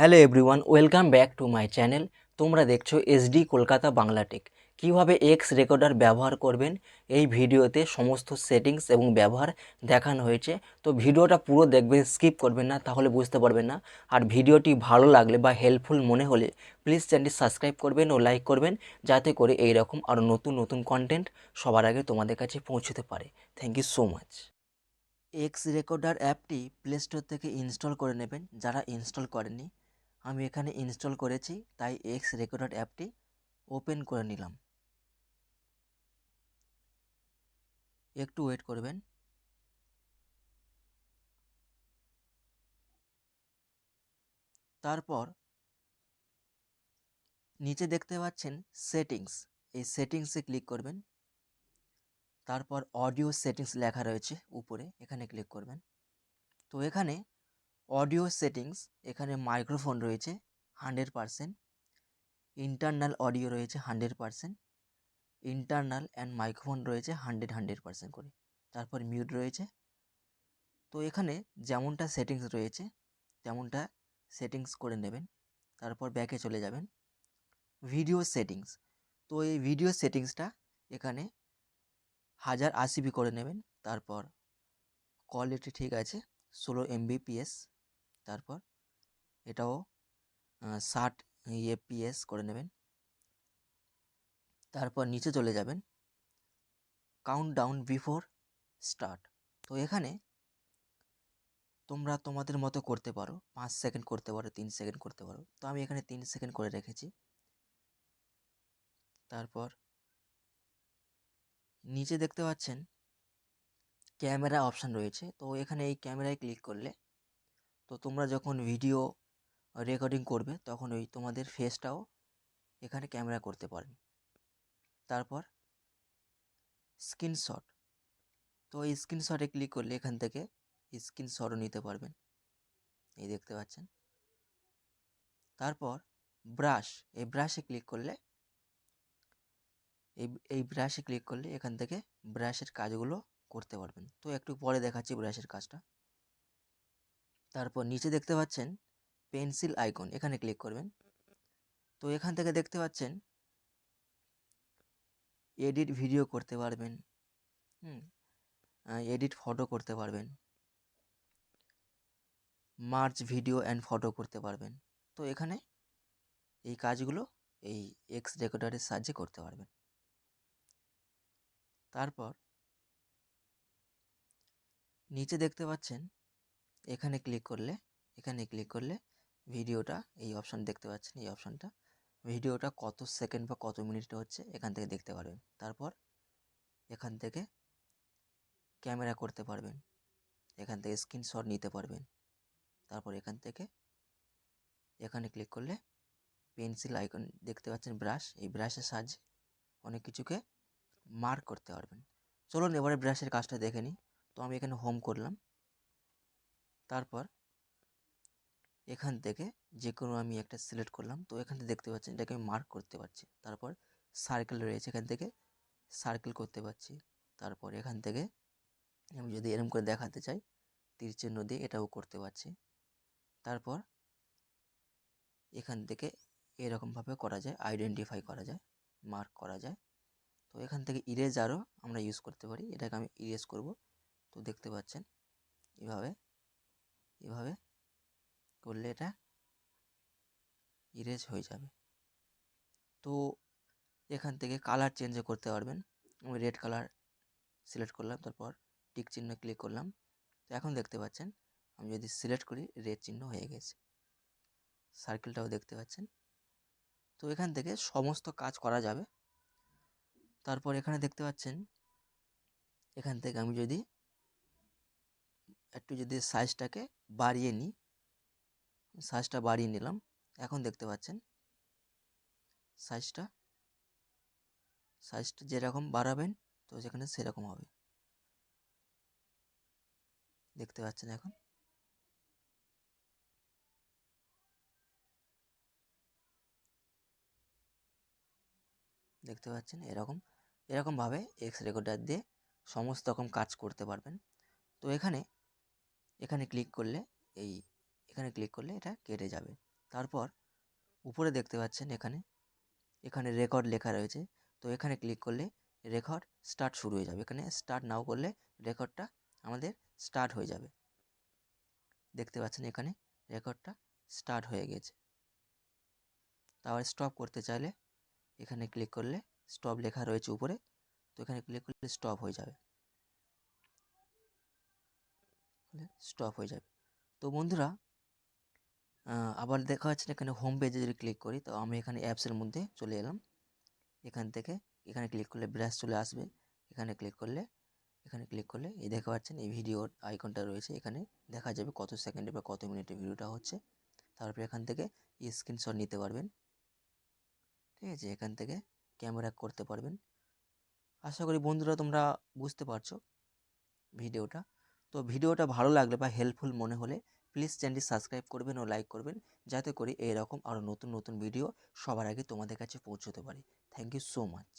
Hello everyone welcome back to my channel তোমরা দেখছ SD Kolkata Bangla Tech কীভাবে এক্স রেকর্ডার ব্যবহার করবেন? এই ভিডিওতে সমস্ত সেটিংস এবং ব্যবহার দেখানো হয়েছে। তো ভিডিওটা পুরো দেখবেন স্কিপ করবেন না, তাহলে বুঝতে পারবেন না। আর ভিডিওটি ভালো লাগলে বা হেল্পফুল মনে হলে প্লিজ চ্যানেলটি সাবস্ক্রাইব করবেন ও লাইক করবেন, যাতে করে এই রকম আরও নতুন নতুন কন্টেন্ট সবার আগে তোমাদের কাছে পৌঁছতে পারে। Thank you so much X recorder অ্যাপটি প্লে স্টোর থেকে ইনস্টল করে নেবেন। যারা ইনস্টল করেনি আমি এখানে ইনস্টল করেছি, তাই এক্স রেকর্ডার অ্যাপটি ওপেন করে নিলাম। একটু ওয়েট করবেন। তারপর নিচে দেখতে পাচ্ছেন সেটিংস এই সেটিংসে ক্লিক করবেন। তারপর অডিও সেটিংস লেখা রয়েছে উপরে, এখানে ক্লিক করবেন। তো এখানে অডিও সেটিংস, এখানে মাইক্রোফোন রয়েছে হান্ড্রেড পারসেন্ট, ইন্টারনাল অডিও রয়েছে hundred percent, internal and microphone রয়েছে হান্ড্রেড হান্ড্রেড পারসেন্ট করে। তারপর মিউট রয়েছে। তো এখানে যেমনটা সেটিংস রয়েছে, তেমনটা সেটিংস করে নেবেন, তারপর ব্যাকে চলে যাবেন। ভিডিও সেটিংস, তো এই ভিডিও সেটিংসটা এখানে হাজার আশিবি করে নেবেন, তারপর কোয়ালিটি ঠিক আছে, ষোলো এমবিপিএস তারপর এটাও ষাট এপিএস করে নেবেন। তারপর নিচে চলে যাবেন। কাউন্ট ডাউন বিফোর স্টার্ট তো এখানে তোমরা তোমাদের মতো করতে পারো। পাঁচ সেকেন্ড করতে পারো, তিন সেকেন্ড করতে পারো। তো আমি এখানে তিন সেকেন্ড করে রেখেছি। তারপর নিচে দেখতে পাচ্ছেন, ক্যামেরা অপশান রয়েছে। তো এখানে এই ক্যামেরায় ক্লিক করলে তো তোমরা যখন ভিডিও রেকর্ডিং করবে, তখন ওই তোমাদের ফেসটাও এখানে ক্যামেরা করতে পারেন তারপর স্ক্রিনশট তো এই স্ক্রিনশটে ক্লিক করলে এখান থেকে স্ক্রিনশটও নিতে পারবেন। এই দেখতে পাচ্ছেন। তারপর ব্রাশ এই ব্রাশে ক্লিক করলে, এই এই ব্রাশে ক্লিক করলে এখান থেকে ব্রাশের কাজগুলো করতে পারবেন। তো একটু পরে দেখাচ্ছি ব্রাশের কাজটা। তারপর নিচে দেখতে পাচ্ছেন পেন্সিল আইকন, এখানে ক্লিক করবেন। তো এখান থেকে দেখতে পাচ্ছেন এডিট ভিডিও করতে পারবেন, হুম এডিট ফটো করতে পারবেন, মার্চ ভিডিও অ্যান্ড ফটো করতে পারবেন। তো এখানে এই কাজগুলো এই এক্স রেকর্ডারের সাহায্যে করতে পারবেন। তারপর নিচে দেখতে পাচ্ছেন এখানে ক্লিক করলে, এখানে ক্লিক করলে ভিডিওটা এই অপশান দেখতে পাচ্ছেন, এই অপশানটা ভিডিওটা কত সেকেন্ড বা কত মিনিট হচ্ছে এখান থেকে দেখতে পারবেন। তারপর এখান থেকে ক্যামেরা করতে পারবেন। এখান থেকে স্ক্রিনশট নিতে পারবেন। তারপর এখান থেকে এখানে ক্লিক করলে পেন্সিল আইকন দেখতে পাচ্ছেন ব্রাশ এই ব্রাশের সাহায্যে অনেক কিছুকে মার্ক করতে পারবেন। চলুন এবারে ব্রাশের কাজটা দেখে নিই। তো আমি এখানে হোম করলাম। তারপর এখান থেকে যে কোনো আমি একটা সিলেক্ট করলাম, তো এখান থেকে দেখতে পাচ্ছেন এটাকে আমি মার্ক করতে পারছি। তারপর সার্কেল রয়েছে এখান থেকে সার্কেল করতে পারছি। তারপর এখান থেকে আমি যদি এরম করে দেখাতে চাই, তীর চিহ্ন দিয়ে এটাও করতে পারছি। তারপর এখান থেকে এরকমভাবে করা যায় আইডেন্টিফাই করা যায় মার্ক করা যায়। তো এখান থেকে ইরেজ আরও আমরা ইউজ করতে পারি, এটাকে আমি ইরেজ করব। তো দেখতে পাচ্ছেন এভাবে এভাবে করলে এটা ইরেজ হয়ে যাবে। তো এখান থেকে কালার চেঞ্জও করতে পারবেন। আমি রেড কালার সিলেক্ট করলাম, তারপর টিক চিহ্ন ক্লিক করলাম। তো এখন দেখতে পাচ্ছেন, আমি যদি সিলেক্ট করি রেড চিহ্ন হয়ে গেছে। সার্কেলটাও দেখতে পাচ্ছেন। তো এখান থেকে সমস্ত কাজ করা যাবে। তারপর এখানে দেখতে পাচ্ছেন, এখান থেকে আমি যদি একটু যদি সাইজটাকে বাড়িয়ে নিই সাইজটা বাড়িয়ে নিলাম, এখন দেখতে পাচ্ছেন সাইজটা সাইজটা যেরকম বাড়াবেন, তো সেখানে সেরকম হবে। দেখতে পাচ্ছেন এখন? দেখতে পাচ্ছেন এরকম, এরকমভাবে এক্স রেকর্ডার দিয়ে সমস্ত রকম কাজ করতে পারবেন। তো এখানে এখানে ক্লিক করলে এই, এখানে ক্লিক করলে এটা কেটে যাবে। তারপর উপরে দেখতে পাচ্ছেন এখানে এখানে রেকর্ড লেখা রয়েছে। তো এখানে ক্লিক করলে রেকর্ড স্টার্ট শুরু হয়ে যাবে। এখানে স্টার্ট নাও করলে রেকর্ডটা আমাদের স্টার্ট হয়ে যাবে। দেখতে পাচ্ছেন এখানে রেকর্ডটা স্টার্ট হয়ে গেছে। তারপর স্টপ করতে চাইলে এখানে ক্লিক করলে স্টপ লেখা রয়েছে উপরে। তো এখানে ক্লিক করলে স্টপ হয়ে যাবে। স্টপ হয়ে যাবে। তো বন্ধুরা আবার দেখা যাচ্ছে না এখানে হোম পেজে যদি ক্লিক করি, তো আমি এখানে অ্যাপসের মধ্যে চলে এলাম। এখান থেকে এখানে ক্লিক করলে ব্রাশ চলে আসবে। এখানে ক্লিক করলে, এখানে ক্লিক করলে এই দেখা পাচ্ছেন এই ভিডিওর আইকনটা রয়েছে। এখানে দেখা যাবে কত সেকেন্ডে বা কত মিনিটে ভিডিওটা হচ্ছে। তারপরে এখান থেকে স্ক্রিনশট নিতে পারবেন। ঠিক আছে, এখান থেকে ক্যামেরা করতে পারবেন। আশা করি বন্ধুরা তোমরা বুঝতে পারছ ভিডিওটা তো ভিডিওটা ভালো লাগলে বা হেল্পফুল মনে হলে প্লিজ চ্যানেলটি সাবস্ক্রাইব করবেন ও লাইক করবেন, যাতে করে এরকম আরও নতুন নতুন ভিডিও সবার আগে তোমাদের কাছে পৌঁছতে পারি। Thank you so much